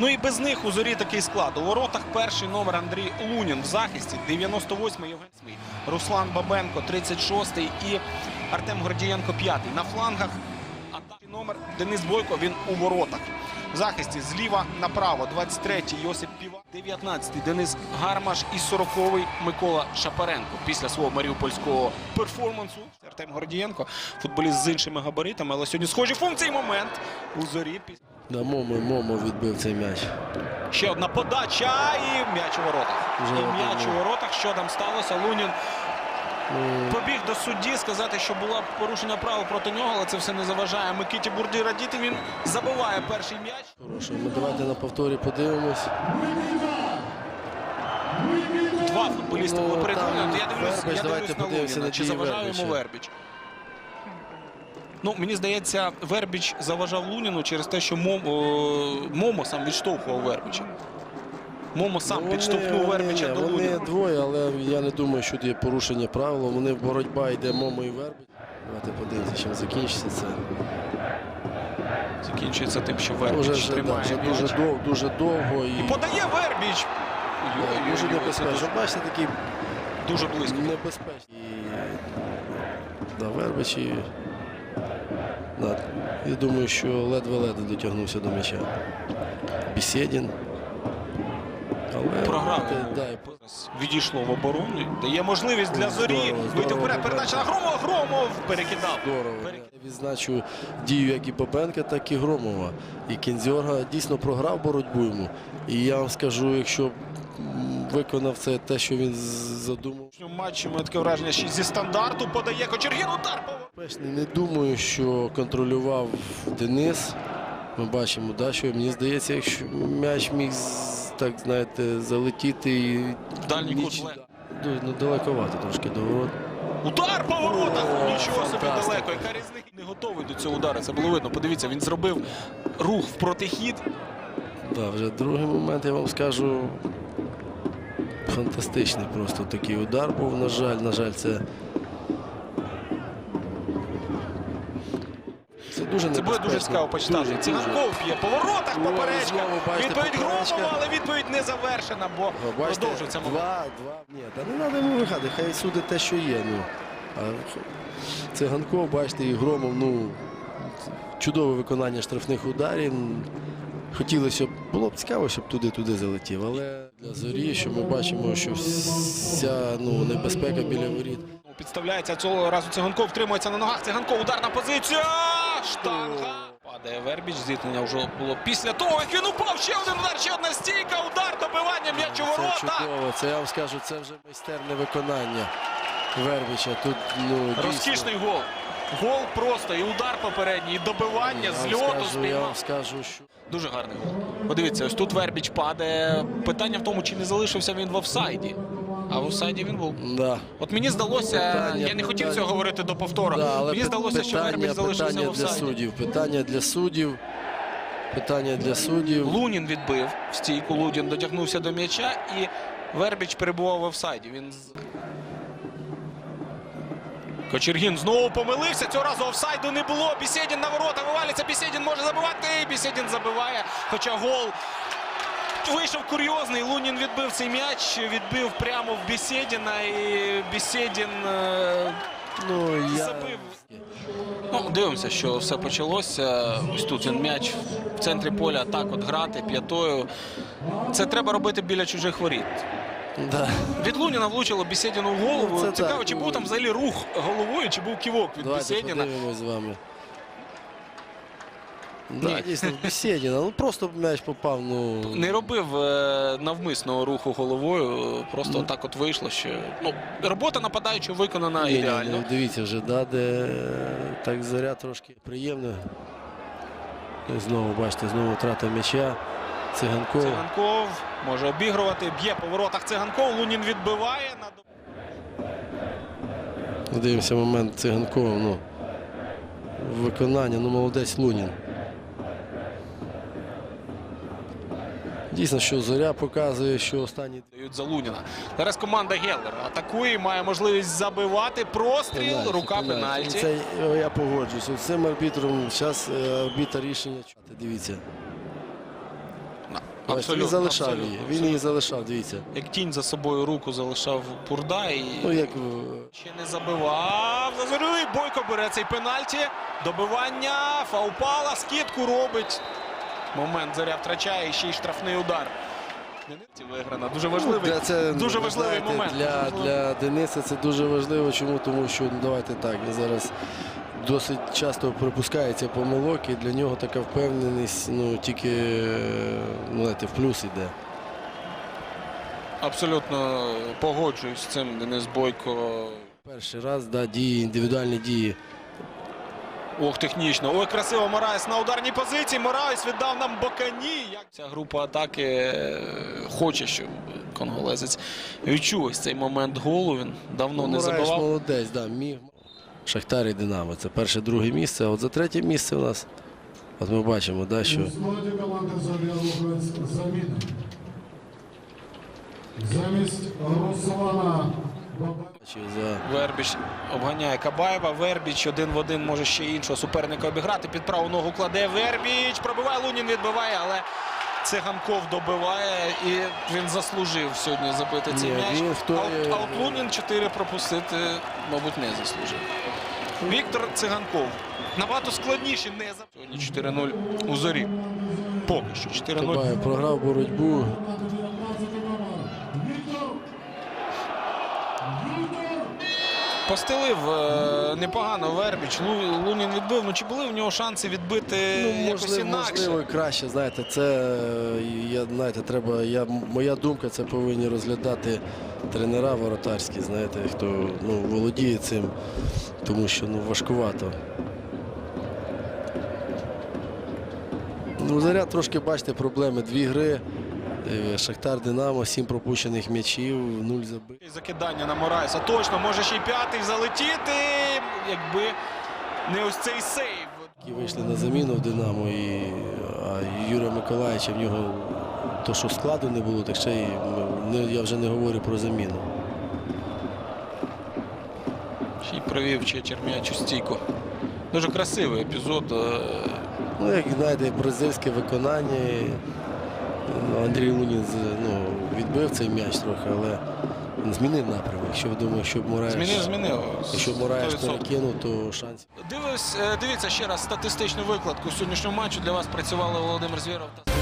Ну і без них у зорі такий склад. У воротах перший номер Андрій Лунін в захисті, 98-й Євген Смій, Руслан Бабенко, 36-й і Артем Гордієнко, 5-й. На флангах атакий номер Денис Бойко, він у воротах. В захисті зліва направо, 23-й Йосип Піва, 19-й Денис Гармаш і 40-й Микола Шапаренко. Після свого маріупольського перформансу Артем Гордієнко, футболіст з іншими габаритами, але сьогодні схожі функції момент у зорі. Да, Момо, Момо відбив цей м'яч. Ще одна подача і м'яч у воротах. Вже і м'яч у воротах. Що там сталося? Лунін побіг до судді сказати, що було порушення правил проти нього, але це все не заважає Микиті Бурді радіти. Він забиває перший м'яч. хороший. Ми давайте на повторі подивимось. Два футболісти Ну, були перед. Я дивлюсь, Вербич, я давайте дивлюсь на подивимося Луніна. Чи дії заважає йому Вербича. Вербіч? Ну, мені здається, Вербіч заважав Луніну через те, що Момо, Момо сам відштовхував Вербіча. Момо сам ну, підштовхнув Вербіча до Вони Луніна. двоє, але я не думаю, що є порушення правил. Вони боротьба йде Момо і Вербич. Давайте подивимося, чим закінчиться це. Закінчується тим, що Вербіч да, тримає вже м'яч. дуже, дов, дуже довго і, Подає Вербіч. Да, дуже небезпечно. дуже- Бачите, такий Дуже близько. небезпечний. І, да, Вербич і, я думаю, що ледве-ледве дотягнувся до м'яча. Бісєдін. Але Програв. да, Відійшло в оборону. Дає можливість для зорі Здорово, вийти здорово, вперед. Передача на Громова. Громов перекидав. Здорово. Перек- Я відзначу дію як і Бабенка, так і Громова. І Кінзьорга дійсно програв боротьбу йому. І я вам скажу, якщо виконав це те, що він задумав. В матчі мене таке враження, що зі стандарту подає Кочергін. Удар. Не думаю, що контролював Денис. Ми бачимо, да, що мені здається, якщо м'яч міг так знаєте, залетіти і Дальній ніч- ну, далековато трошки до ворот. Удар по воротах. О, Нічого собі далеко. Яка різниця? Не готовий до цього удару. Це було видно. Подивіться, він зробив рух в протихід. Да, вже другий момент, я вам скажу. Фантастичний просто такий удар був. На жаль, на жаль, це. Дуже Це буде дуже цікаво почитати. Циганков б'є по воротах О, поперечка. Відповідь. Громова, але відповідь не завершена, бо продовжується момент. два, два. Ні, та не треба йому вигадати, хай судить те, що є. Ну. А Циганков, бачите, і Громов, ну, чудове виконання штрафних ударів. Хотілося б, було б цікаво, щоб туди-туди залетів. Але для зорі, що ми бачимо, що вся ну, небезпека біля воріт. Ну, Підставляється цього разу Циганков втримується на ногах. Циганков ударна позиція. Штанга. Падає Вербіч. Зіткнення вже було після того, як він упав. Ще один удар, ще одна стійка. Удар, добивання, м'яч у Це ворота. чудово. Це я вам скажу, це вже майстерне виконання Вербича. Тут ну, дійсно, Розкішний гол. Гол просто і удар попередній, і добивання я з льоту скажу, я спіймав. вам скажу, що Дуже гарний гол. Подивіться, ось тут Вербіч падає. Питання в тому, чи не залишився він в офсайді. А в офсайді він був. да. От мені здалося, Питання, я не хотів питання. цього говорити до повтору. Да, але мені здалося, що питання, Вербіч залишився питання в для суддів. Питання для суддів. Питання для суддів. Лунін відбив в стійку. Лунін дотягнувся до м'яча і Вербіч перебував в офсайді. Він Кочергін знову помилився. Цього разу офсайду не було. Бісєдін на ворота вивалюється. Бісєдін може забивати. Бісєдін забиває. Хоча гол вийшов курйозний. Лунін відбив цей м'яч, відбив прямо в Бісєдіна. І Бісєдін е, Ну, я... забив. Ну, дивимося, що все почалося. Ось тут він м'яч в центрі поля так от грати п'ятою. Це треба робити біля чужих воріт. Да. Від Луніна влучило Бісєдіну в голову. Ну, це Цікаво, так, чи був там взагалі рух головою, чи був ківок від Давайте подивимось з вами. Да, Ні. дійсно, Бесєдіна. Ну просто м'яч попав, ну. Не робив е, навмисного руху головою, просто так от вийшло, що ну, робота нападаючого виконана Ні, ні, ідеально. ну, дивіться вже, да, де е, так заря трошки приємно. І Знову, бачите, знову втрата м'яча. Циганков. Циганков може обігрувати, б'є по воротах Циганков, Лунін відбиває. На... Дивимося момент Циганкова. Ну, виконання, ну молодець Лунін. Дійсно, що зоря показує, що останні Дають за Луніна. Зараз команда Геллер атакує, має можливість забивати. Простріл, Пенальті, рука пенальті. пенальті. Це я погоджуюся. Цим арбітром зараз арбітр рішення. Дивіться. Бачите, він залишав абсолютно, її. Він її залишав, дивіться. Як тінь за собою руку залишав Бурда і Ну, як е, ще не забивав. Зазорю і Бойко бере цей пенальті. Добивання, фаупала, скидку робить. Момент заря втрачає і ще й штрафний удар. Виграна. Дуже важливий. Для це, дуже важливий знаєте, момент. Для, Дуже для Дениса це дуже важливо. Чому? Тому що ну, давайте так, зараз досить часто припускається помилок, і для нього така впевненість ну, тільки ну, знаєте, в плюс іде. Абсолютно погоджуюсь з цим. Денис Бойко. Перший раз да, дії, індивідуальні дії. Ох, технічно. Ой, красиво Мораєс на ударній позиції. Мораєс віддав нам Бокані. Ця група атаки е, хоче, щоб конголезець відчув ось цей момент голу. Він давно не Мураєш забивав. молодець, да, міг. Шахтар і Динамо. Це перше, друге місце. А от за третє місце у нас. От ми бачимо, да, що. Замість Руслана Бабаєва. Вербіч обганяє Кабаєва. Вербіч один в один може ще іншого суперника обіграти. Під праву ногу кладе Вербіч. Пробиває Лунін, відбиває, але Циганков добиває і він заслужив сьогодні забити цей м'яч. А от- от Лунін 4 пропустити, мабуть, не заслужив. Віктор Циганков. Набагато складніше не за сьогодні 4-0 у зорі. Поки що 4-0. Кабаєв програв боротьбу. Команда 19 номер. Віктор. Віктор. Постелив е, непогано Вербіч. Лунін відбив. Ну чи були в нього шанси відбити Ну, якось можливо, інакше? можливо, краще. Знаєте, це е, я знаєте, треба. Я моя думка, це повинні розглядати тренера воротарські. Знаєте, хто ну володіє цим, тому що ну важкувато. Ну, заряд трошки бачите проблеми. Дві гри. Е, Шахтар Динамо, сім пропущених м'ячів, нуль забитих. Закидання на Морайса. Точно, може ще й п'ятий залетіти. Якби не ось цей сейв. Які вийшли на заміну в Динамо, і а Юра Миколаївича в нього то, що складу не було, так ще й ну, не, я вже не говорю про заміну. Ще й провів Чечер м'яч у стійку. Дуже красивий епізод. е, Ну, як знаєте, бразильське виконання. Андрій Лунін ну, відбив цей м'яч трохи, але він змінив напрямок. Якщо ви думаєте, щоб Мураєш, Змінив, змінив. якщо Мураєш 100%. перекинув, то шанс. Дивись, е, дивіться ще раз статистичну викладку сьогоднішнього матчу. Для вас працювали Володимир Звєров та